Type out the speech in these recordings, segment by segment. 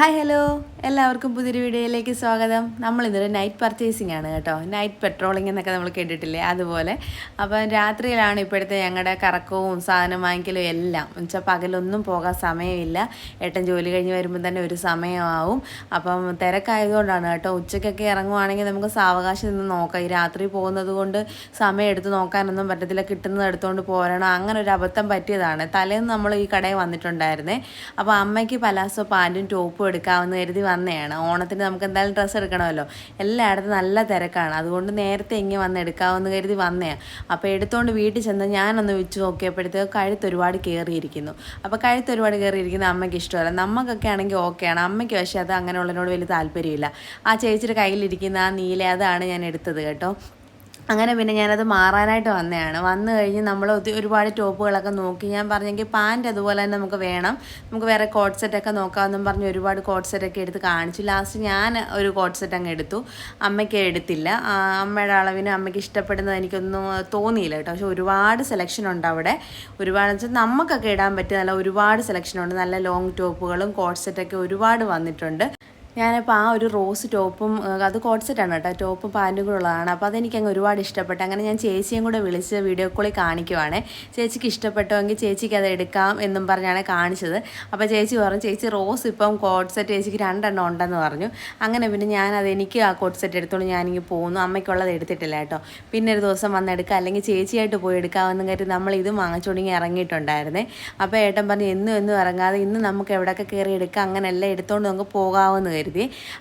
Hi hello എല്ലാവർക്കും പുതിയൊരു വീഡിയോയിലേക്ക് സ്വാഗതം. നമ്മൾ ഇന്നൊരു നൈറ്റ് പർച്ചേസിംഗ് ആണ് കേട്ടോ. നൈറ്റ് പെട്രോളിംഗ് എന്നൊക്കെ നമ്മൾ കേട്ടിട്ടില്ലേ? അതുപോലെ. അപ്പം രാത്രിയിലാണ് ഇപ്പോഴത്തെ ഞങ്ങളുടെ കറക്കവും സാധനം വാങ്ങിക്കലും എല്ലാം. എന്നുവെച്ചാൽ പകലൊന്നും പോകാൻ സമയമില്ല. ഏട്ടൻ ജോലി കഴിഞ്ഞ് വരുമ്പോൾ തന്നെ ഒരു സമയമാവും. അപ്പം തിരക്കായതുകൊണ്ടാണ് കേട്ടോ. ഉച്ചയ്ക്കൊക്കെ ഇറങ്ങുവാണെങ്കിൽ നമുക്ക് സാവകാശം നിന്ന് നോക്കാം. ഈ രാത്രി പോകുന്നത് കൊണ്ട് സമയം എടുത്ത് നോക്കാനൊന്നും പറ്റത്തില്ല. കിട്ടുന്നത് എടുത്തുകൊണ്ട് പോരണം. അങ്ങനെ ഒരു അബദ്ധം പറ്റിയതാണ്. തലേന്ന് നമ്മൾ ഈ കടയിൽ വന്നിട്ടുണ്ടായിരുന്നേ. അപ്പോൾ അമ്മയ്ക്ക് പലാസോ പാന്റും ടോപ്പും എടുക്കാമെന്ന് കരുതി വന്നതാണ്. ഓണത്തിന് നമുക്ക് എന്തായാലും ഡ്രസ്സ് എടുക്കണമല്ലോ. എല്ലായിടത്തും നല്ല തിരക്കാണ്. അതുകൊണ്ട് നേരത്തെ ഇങ്ങനെ വന്ന് എടുക്കാമെന്ന് കരുതി വന്നതാണ്. അപ്പോൾ എടുത്തുകൊണ്ട് വീട്ടിൽ ചെന്ന് ഞാനൊന്ന് വെച്ച് നോക്കിയപ്പോഴത്തേക്ക് കഴുത്ത് ഒരുപാട് കയറിയിരിക്കുന്നു. അപ്പോൾ കഴുത്ത് ഒരുപാട് കയറിയിരിക്കുന്ന അമ്മയ്ക്ക് ഇഷ്ടമല്ല. നമുക്കൊക്കെ ആണെങ്കിൽ ഓക്കെയാണ്. അമ്മയ്ക്ക് പക്ഷേ അത് അങ്ങനെയുള്ളതിനോട് വലിയ താല്പര്യമില്ല. ആ ചേച്ചിയുടെ കയ്യിലിരിക്കുന്ന ആ നീല അതാണ് ഞാൻ എടുത്തത് കേട്ടോ. അങ്ങനെ പിന്നെ ഞാനത് മാറാനായിട്ട് വന്നതാണ്. വന്നു കഴിഞ്ഞ് നമ്മൾ ഒരുപാട് ടോപ്പുകളൊക്കെ നോക്കി. ഞാൻ പറഞ്ഞെങ്കിൽ പാന്റ് അതുപോലെ തന്നെ നമുക്ക് വേണം. നമുക്ക് വേറെ കോട്ട് സെറ്റൊക്കെ നോക്കാമെന്നും പറഞ്ഞ് ഒരുപാട് കോട്ട് സെറ്റൊക്കെ എടുത്ത് കാണിച്ചു. ലാസ്റ്റ് ഞാൻ ഒരു കോട്ട് സെറ്റ് അങ്ങ് എടുത്തു. അമ്മയ്ക്ക് എടുത്തില്ല. അമ്മയുടെ അളവിന് അമ്മയ്ക്ക് ഇഷ്ടപ്പെടുന്നത് എനിക്കൊന്നും തോന്നിയില്ല കേട്ടോ. പക്ഷെ ഒരുപാട് സെലക്ഷൻ ഉണ്ട് അവിടെ. ഒരുപാട് വെച്ചാൽ നമുക്കൊക്കെ ഇടാൻ പറ്റിയ നല്ല ഒരുപാട് സെലക്ഷൻ ഉണ്ട്. നല്ല ലോങ് ടോപ്പുകളും കോട്ട് സെറ്റൊക്കെ ഒരുപാട് വന്നിട്ടുണ്ട്. ഞാനിപ്പോൾ ആ ഒരു റോസ് ടോപ്പും അത് കോട്ട് സെറ്റാണ് കേട്ടോ. ടോപ്പും പാന്റും കൂടെ ഉള്ളതാണ്. അപ്പോൾ അതെനിക്ക് അങ്ങ് ഒരുപാട് ഇഷ്ടപ്പെട്ടു. അങ്ങനെ ഞാൻ ചേച്ചിയും കൂടെ വിളിച്ച് വീഡിയോ കോളിൽ കാണിക്കുവാണ്. ചേച്ചിക്ക് ഇഷ്ടപ്പെട്ടുവെങ്കിൽ ചേച്ചിക്ക് അത് എടുക്കാം എന്നും പറഞ്ഞാണ് കാണിച്ചത്. അപ്പോൾ ചേച്ചി പറഞ്ഞു ചേച്ചി റോസ് ഇപ്പം കോട്ട് സെറ്റ് ചേച്ചിക്ക് രണ്ടെണ്ണം ഉണ്ടെന്ന് പറഞ്ഞു. അങ്ങനെ പിന്നെ ഞാനത് എനിക്ക് ആ കോട്ട് സെറ്റ് എടുത്തോളൂ ഞാനിങ്ങനെ പോകുന്നു അമ്മയ്ക്കുള്ളത് എടുത്തിട്ടില്ല കേട്ടോ. പിന്നെ ഒരു ദിവസം വന്നെടുക്കുക അല്ലെങ്കിൽ ചേച്ചിയായിട്ട് പോയി എടുക്കാമെന്നും കരുതി നമ്മൾ ഇത് വാങ്ങിച്ചുകൊണ്ടെങ്കിൽ ഇറങ്ങിയിട്ടുണ്ടായിരുന്നേ. അപ്പോൾ ഏട്ടൻ പറഞ്ഞു എന്നും എന്നും ഇറങ്ങാതെ ഇന്ന് നമുക്ക് എവിടെയൊക്കെ കയറി എടുക്കാം? അങ്ങനെല്ലാം എടുത്തുകൊണ്ട് നമുക്ക് പോകാമെന്ന്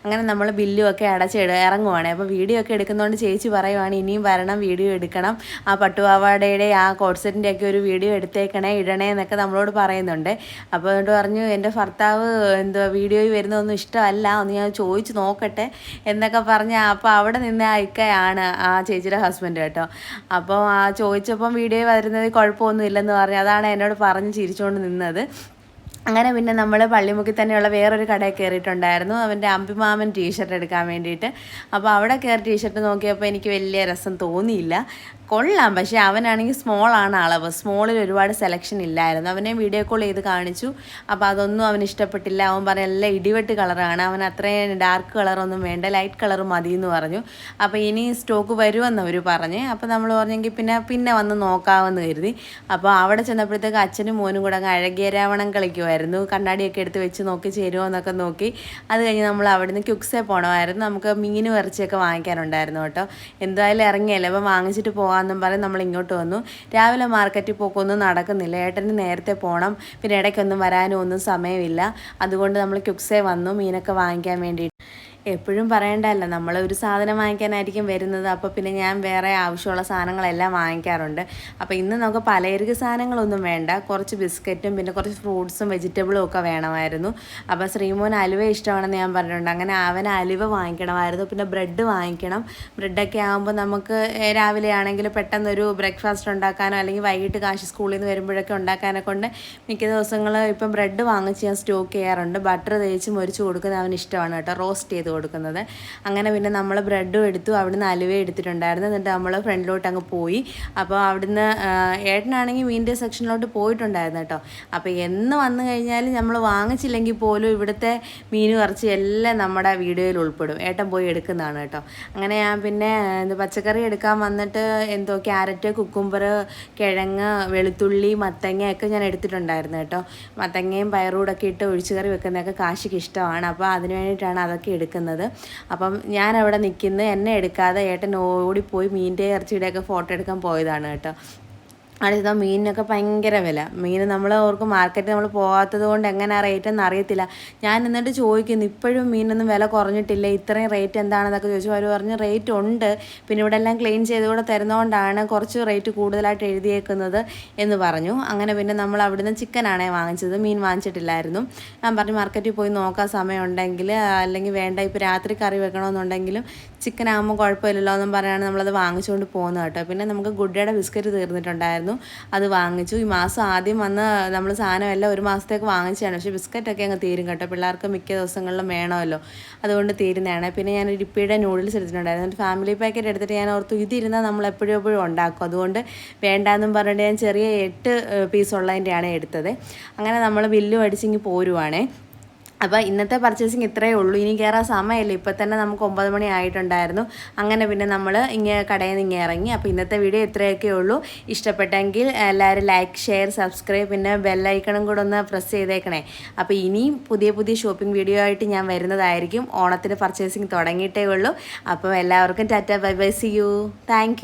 അങ്ങനെ നമ്മൾ ബില്ലും ഒക്കെ അടച്ചിട ഇറങ്ങുവാണ്. അപ്പോൾ വീഡിയോ ഒക്കെ എടുക്കുന്നതുകൊണ്ട് ചേച്ചി പറയുവാണ് ഇനിയും വരണം വീഡിയോ എടുക്കണം. ആ പട്ടുപാവാടയുടെ ആ കോട്ട് സെറ്റിന്റെ ഒക്കെ ഒരു വീഡിയോ എടുത്തേക്കണേ ഇടണേ എന്നൊക്കെ നമ്മളോട് പറയുന്നുണ്ട്. അപ്പോൾ അതുകൊണ്ട് പറഞ്ഞു എന്റെ ഭർത്താവ് എന്തുവാ വീഡിയോയിൽ വരുന്നതൊന്നും ഇഷ്ടമല്ല ഒന്ന് ഞാൻ ചോദിച്ച് നോക്കട്ടെ എന്നൊക്കെ പറഞ്ഞ് അപ്പോൾ അവിടെ നിന്ന് ആ ആ ചേച്ചിയുടെ ഹസ്ബൻഡ് കേട്ടോ. അപ്പോൾ ആ ചോദിച്ചപ്പം വീഡിയോ വരുന്നത് കുഴപ്പമൊന്നും ഇല്ലെന്ന് പറഞ്ഞു അതാണ് എന്നോട് പറഞ്ഞ് ചിരിച്ചുകൊണ്ട് നിന്നത്. അങ്ങനെ പിന്നെ നമ്മൾ പള്ളിമുക്കിൽ തന്നെയുള്ള വേറൊരു കടയിൽ കയറിയിട്ടുണ്ടായിരുന്നു. അവന്റെ അമ്പിമാമൻ ടീഷർട്ട് എടുക്കാൻ വേണ്ടിയിട്ട്. അപ്പോൾ അവിടെ കയറി ടീഷർട്ട് നോക്കിയപ്പോൾ എനിക്ക് വലിയ രസം തോന്നിയില്ല. കൊള്ളാം. പക്ഷേ അവനാണെങ്കിൽ സ്മോൾ ആണ് അളവ് സ്മോളിൽ ഒരുപാട് സെലക്ഷൻ ഇല്ലായിരുന്നു. അവനെ വീഡിയോ കോൾ ചെയ്ത് കാണിച്ചു. അപ്പോൾ അതൊന്നും അവൻ ഇഷ്ടപ്പെട്ടില്ല. അവൻ പറഞ്ഞ എല്ലാം ഇടിവെട്ട് കളറാണ് അവൻ അത്രയും ഡാർക്ക് കളറൊന്നും വേണ്ട. ലൈറ്റ് കളർ മതി എന്ന് പറഞ്ഞു. അപ്പോൾ ഇനി സ്റ്റോക്ക് വരുമെന്ന് അവർ പറഞ്ഞ്. അപ്പോൾ നമ്മൾ പറഞ്ഞെങ്കിൽ പിന്നെ പിന്നെ വന്ന് നോക്കാമെന്ന് കരുതി. അപ്പോൾ അവിടെ ചെന്നപ്പോഴത്തേക്ക് അച്ഛനും മോനും കൂടെ അങ്ങ് അഴകിയ രാവണം കളിക്കുമായിരുന്നു കണ്ണാടിയൊക്കെ എടുത്ത് വെച്ച് നോക്കി ചേരുമോ എന്നൊക്കെ നോക്കി. അത് കഴിഞ്ഞ് നമ്മൾ അവിടുന്ന് ക്യുക്സേ പോകണമായിരുന്നു നമുക്ക് മീൻ ഇറച്ചിയൊക്കെ വാങ്ങിക്കാനുണ്ടായിരുന്നു കേട്ടോ. എന്തായാലും ഇറങ്ങിയല്ലേ. അപ്പോൾ വാങ്ങിച്ചിട്ട് പോകാമെന്നും പറഞ്ഞ് നമ്മൾ ഇങ്ങോട്ട് വന്നു. രാവിലെ മാർക്കറ്റിൽ പോക്കൊന്നും നടക്കുന്നില്ല. ഏട്ടന് നേരത്തെ പോകണം പിന്നെ ഇടയ്ക്കൊന്നും വരാനും ഒന്നും സമയമില്ല. അതുകൊണ്ട് നമ്മൾ ക്യുക്സേ വന്നു. മീനൊക്കെ വാങ്ങിക്കാൻ വേണ്ടി എപ്പോഴും പറയണ്ടല്ലോ നമ്മൾ ഒരു സാധനം വാങ്ങിക്കാനായിരിക്കും വരുന്നത്. അപ്പോൾ പിന്നെ ഞാൻ വേറെ ആവശ്യമുള്ള സാധനങ്ങളെല്ലാം വാങ്ങിക്കാറുണ്ട്. അപ്പോൾ ഇന്ന് നമുക്ക് പലചരക്ക് സാധനങ്ങളൊന്നും വേണ്ട. കുറച്ച് ബിസ്ക്കറ്റും പിന്നെ കുറച്ച് ഫ്രൂട്ട്സും വെജിറ്റബിളും ഒക്കെ വേണമായിരുന്നു. അപ്പോൾ ശ്രീമോൻ അലുവ ഇഷ്ടമാണെന്ന് ഞാൻ പറഞ്ഞിട്ടുണ്ട്. അങ്ങനെ അവൻ അലുവ വാങ്ങിക്കണമായിരുന്നു. പിന്നെ ബ്രെഡ് വാങ്ങിക്കണം. ബ്രെഡൊക്കെ ആകുമ്പോൾ നമുക്ക് രാവിലെ ആണെങ്കിൽ പെട്ടെന്നൊരു ബ്രേക്ക്ഫാസ്റ്റ് ഉണ്ടാക്കാനോ അല്ലെങ്കിൽ വൈകിട്ട് കാശി സ്കൂളിൽ നിന്ന് വരുമ്പോഴൊക്കെ ഉണ്ടാക്കാനൊക്കെ കൊണ്ട് മിക്ക ദിവസങ്ങൾ ഇപ്പം ബ്രെഡ് വാങ്ങിച്ച് ഞാൻ സ്റ്റോക്ക് ചെയ്യാറുണ്ട്. ബട്ടർ തേച്ച് മൊരിച്ച് കൊടുക്കുന്നത് അവന് ഇഷ്ടമാണ് കേട്ടോ. റോസ്റ്റ് ചെയ്ത് കൊടുക്കുന്നത്. അങ്ങനെ പിന്നെ നമ്മൾ ബ്രെഡും എടുത്തു അവിടുന്ന് അലുവ എടുത്തിട്ടുണ്ടായിരുന്നു. എന്നിട്ട് നമ്മൾ ഫ്രണ്ടിലോട്ട് അങ്ങ് പോയി. അപ്പോൾ അവിടുന്ന് ഏട്ടനാണെങ്കിൽ മീന്റെ സെക്ഷനിലോട്ട് പോയിട്ടുണ്ടായിരുന്നു കേട്ടോ. അപ്പോൾ എന്ന് വന്നു കഴിഞ്ഞാൽ നമ്മൾ വാങ്ങിച്ചില്ലെങ്കിൽ പോലും ഇവിടുത്തെ മീൻ ഇറച്ചി എല്ലാം നമ്മുടെ വീഡിയോയിൽ ഉൾപ്പെടും. ഏട്ടൻ പോയി എടുക്കുന്നതാണ് കേട്ടോ. അങ്ങനെ ഞാൻ പിന്നെ പച്ചക്കറി എടുക്കാൻ വന്നിട്ട് എന്തോ ക്യാരറ്റ് കുക്കുംബർ കിഴങ്ങ് വെളുത്തുള്ളി മത്തങ്ങ ഒക്കെ ഞാൻ എടുത്തിട്ടുണ്ടായിരുന്നു കേട്ടോ. മത്തങ്ങയും പയറൂടൊക്കെ ഇട്ട് ഒഴിച്ചുകറി വെക്കുന്നതൊക്കെ കാശിക്ക് ഇഷ്ടമാണ്. അപ്പോൾ അതിന് വേണ്ടിയിട്ടാണ് അതൊക്കെ എടുക്കുന്നത്. അപ്പം ഞാൻ അവിടെ നിൽക്കുന്നത് എന്നെ എടുക്കാതെ ഏട്ടൻ ഓടിപ്പോയി മീന്റെ ഇറച്ചിയുടെയൊക്കെ ഫോട്ടോ എടുക്കാൻ പോയതാണ് കേട്ടോ. അടുത്ത മീനിനൊക്കെ ഭയങ്കര വില. മീൻ നമ്മൾ ഓർക്ക് മാർക്കറ്റിൽ നമ്മൾ പോകാത്തത് കൊണ്ട് എങ്ങനെ റേറ്റ് എന്ന് അറിയത്തില്ല. ഞാൻ എന്നിട്ട് ചോദിക്കുന്നു ഇപ്പോഴും മീനൊന്നും വില കുറഞ്ഞിട്ടില്ല? ഇത്രയും റേറ്റ് എന്താണെന്നൊക്കെ ചോദിച്ചു. അവർ പറഞ്ഞു റേറ്റ് ഉണ്ട്. പിന്നെ ഇവിടെ എല്ലാം ക്ലീൻ ചെയ്ത് കൂടെ തരുന്നതുകൊണ്ടാണ് കുറച്ച് റേറ്റ് കൂടുതലായിട്ട് എഴുതിയേക്കുന്നത്. എന്ന് പറഞ്ഞു. അങ്ങനെ പിന്നെ നമ്മൾ അവിടുന്ന് ചിക്കനാണേ വാങ്ങിച്ചത്. മീൻ വാങ്ങിച്ചിട്ടില്ലായിരുന്നു. ഞാൻ പറഞ്ഞു മാർക്കറ്റിൽ പോയി നോക്കാൻ സമയമുണ്ടെങ്കിൽ അല്ലെങ്കിൽ വേണ്ട ഇപ്പോൾ രാത്രി കറി വെക്കണമെന്നുണ്ടെങ്കിലും ചിക്കൻ ആകുമ്പോൾ കുഴപ്പമില്ലല്ലോ എന്നും പറഞ്ഞാണ് നമ്മളത് വാങ്ങിച്ചുകൊണ്ട് പോകുന്നത് കേട്ടോ. പിന്നെ നമുക്ക് ഗുഡ്ഡയുടെ ബിസ്ക്കറ്റ് തീർന്നിട്ടുണ്ടായിരുന്നു. അത് വാങ്ങിച്ചു. ഈ മാസം ആദ്യം വന്ന് നമ്മൾ സാധനം എല്ലാം ഒരു മാസത്തേക്ക് വാങ്ങിച്ചതാണ്. പക്ഷേ ബിസ്ക്കറ്റൊക്കെ അങ്ങ് തീരും കേട്ടോ. പിള്ളേർക്ക് മിക്ക ദിവസങ്ങളിലും വേണമല്ലോ. അതുകൊണ്ട് തീരുന്നതാണ്. പിന്നെ ഞാൻ ഡിപ്പിയുടെ നൂഡിൽസ് എടുത്തിട്ടുണ്ടായിരുന്നു. എന്നിട്ട് ഫാമിലി പാക്കറ്റ് എടുത്തിട്ട് ഞാൻ ഓർത്തു ഇതിരുന്നാൽ നമ്മൾ എപ്പോഴും എപ്പോഴും ഉണ്ടാക്കും. അതുകൊണ്ട് വേണ്ടാന്നും പറഞ്ഞിട്ട് ഞാൻ ചെറിയ എട്ട് പീസ് ഉള്ളതിന്റെയാണ് എടുത്തത്. അങ്ങനെ നമ്മൾ ബില്ലും അടിച്ചിങ്ങി പോരുവാണേ. അപ്പോൾ ഇന്നത്തെ പർച്ചേസിങ് ഇത്രയേ ഉള്ളൂ. ഇനി കയറാൻ സമയമില്ല. ഇപ്പോൾ തന്നെ നമുക്ക് ഒമ്പത് മണി ആയിട്ടുണ്ടായിരുന്നു. അങ്ങനെ പിന്നെ നമ്മൾ ഇങ്ങനെ കടയിൽ നിന്ന് ഇറങ്ങി. അപ്പോൾ ഇന്നത്തെ വീഡിയോ ഇത്രയൊക്കെ ഉള്ളൂ. ഇഷ്ടപ്പെട്ടെങ്കിൽ എല്ലാവരും ലൈക്ക് ഷെയർ സബ്സ്ക്രൈബ് പിന്നെ ബെല്ലൈക്കണും കൂടെ ഒന്ന് പ്രസ് ചെയ്തേക്കണേ. അപ്പോൾ ഇനിയും പുതിയ പുതിയ ഷോപ്പിംഗ് വീഡിയോ ആയിട്ട് ഞാൻ വരുന്നതായിരിക്കും. ഓണത്തിന് പർച്ചേസിങ് തുടങ്ങിയിട്ടേ ഉള്ളൂ. അപ്പോൾ എല്ലാവർക്കും tata bye bye see you thank